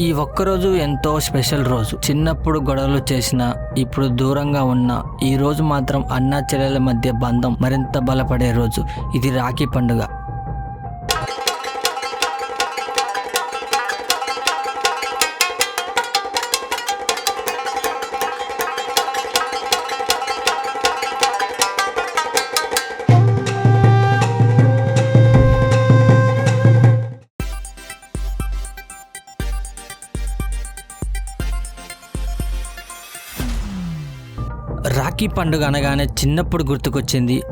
ఈ ఒక్కరోజు ఎంతో స్పెషల్ రోజు. చిన్నప్పుడు గొడవలు చేసిన ఇప్పుడు దూరంగా ఉన్న ఈ రోజు మాత్రం అన్నా చెల్లెల మధ్య బంధం మరింత బలపడే రోజు. ఇది రాఖీ పండుగ. రాఖీ పండుగ అనగానే చిన్నప్పుడు గుర్తుకొచ్చింది.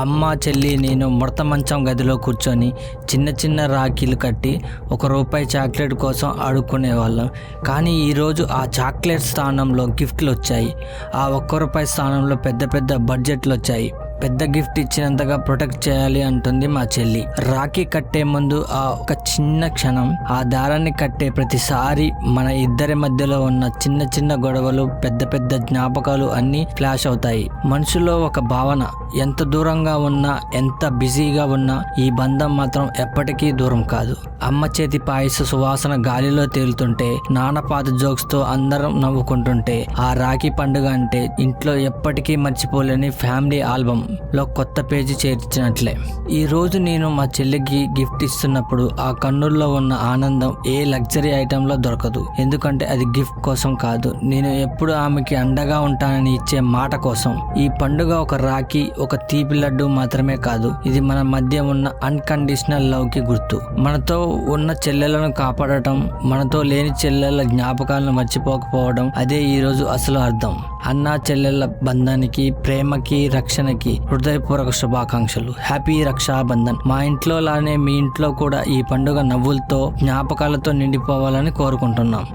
అమ్మ చెల్లి నేను ముడత మంచం గదిలో కూర్చొని చిన్న చిన్న రాఖీలు కట్టి ఒక రూపాయి చాక్లెట్ కోసం ఆడుకునే వాళ్ళం కానీ ఈరోజు ఆ చాక్లెట్ స్థానంలో గిఫ్ట్లు వచ్చాయి. ఆ ఒక్క రూపాయి స్థానంలో పెద్ద పెద్ద బడ్జెట్లు వచ్చాయి. పెద్ద గిఫ్ట్ ఇచ్చినంతగా ప్రొటెక్ట్ చేయాలి అంటుంది మా చెల్లి. రాఖీ కట్టే ముందు ఆ ఒక చిన్న క్షణం ఆ దారాన్ని కట్టే ప్రతిసారి మన ఇద్దరి మధ్యలో ఉన్న చిన్న చిన్న గొడవలు పెద్ద పెద్ద జ్ఞాపకాలు అన్నీ ఫ్లాష్ అవుతాయి. మనసులో ఒక భావన ఎంత దూరంగా ఉన్నా ఎంత బిజీగా ఉన్నా ఈ బంధం మాత్రం ఎప్పటికీ దూరం కాదు. అమ్మ చేతి పాయస సువాసన గాలిలో తేలుతుంటే నాన్న పాత జోక్స్తో అందరం నవ్వుకుంటుంటే ఆ రాఖీ పండుగ అంటే ఇంట్లో ఎప్పటికీ మర్చిపోలేని ఫ్యామిలీ ఆల్బమ్. లో కొత్త పేజీ చేర్చినట్లే. ఈ రోజు నేను మా చెల్లికి గిఫ్ట్ ఇస్తున్నప్పుడు ఆ కన్నుల్లో ఉన్న ఆనందం ఏ లగ్జరీ ఐటెంలో దొరకదు. ఎందుకంటే అది గిఫ్ట్ కోసం కాదు. నేను ఎప్పుడు ఆమెకి అండగా ఉంటానని ఇచ్చే మాట కోసం. ఈ పండుగ ఒక రాఖీ ఒక తీపి లడ్డు మాత్రమే కాదు. ఇది మన మధ్య ఉన్న అన్కండిషనల్ లవ్కి గుర్తు. మనతో ఉన్న చెల్లెలను కాపాడటం మనతో లేని చెల్లెల జ్ఞాపకాలను మర్చిపోకపోవడం అదే ఈరోజు అసలు అర్థం. అన్నా చెల్లెల బంధానికి ప్రేమకి రక్షణకి హృదయపూర్వక శుభాకాంక్షలు. హ్యాపీ రక్షాబంధన్. మా ఇంట్లో లానే మీ ఇంట్లో కూడా ఈ పండుగ నవ్వులతో జ్ఞాపకాలతో నిండిపోవాలని కోరుకుంటున్నాం.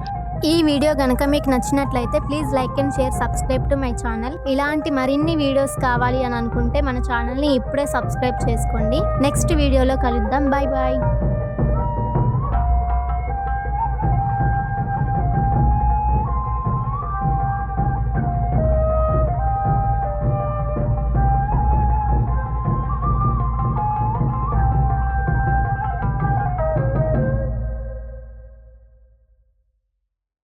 ఈ వీడియో కనుక మీకు నచ్చినట్లయితే please like and share subscribe to my channel. ఇలాంటి మరిన్ని వీడియోస్ కావాలి అని అనుకుంటే మన ఛానల్ని ఇప్పుడే సబ్స్క్రైబ్ చేసుకోండి. నెక్స్ట్ వీడియోలో కలుద్దాం. Bye bye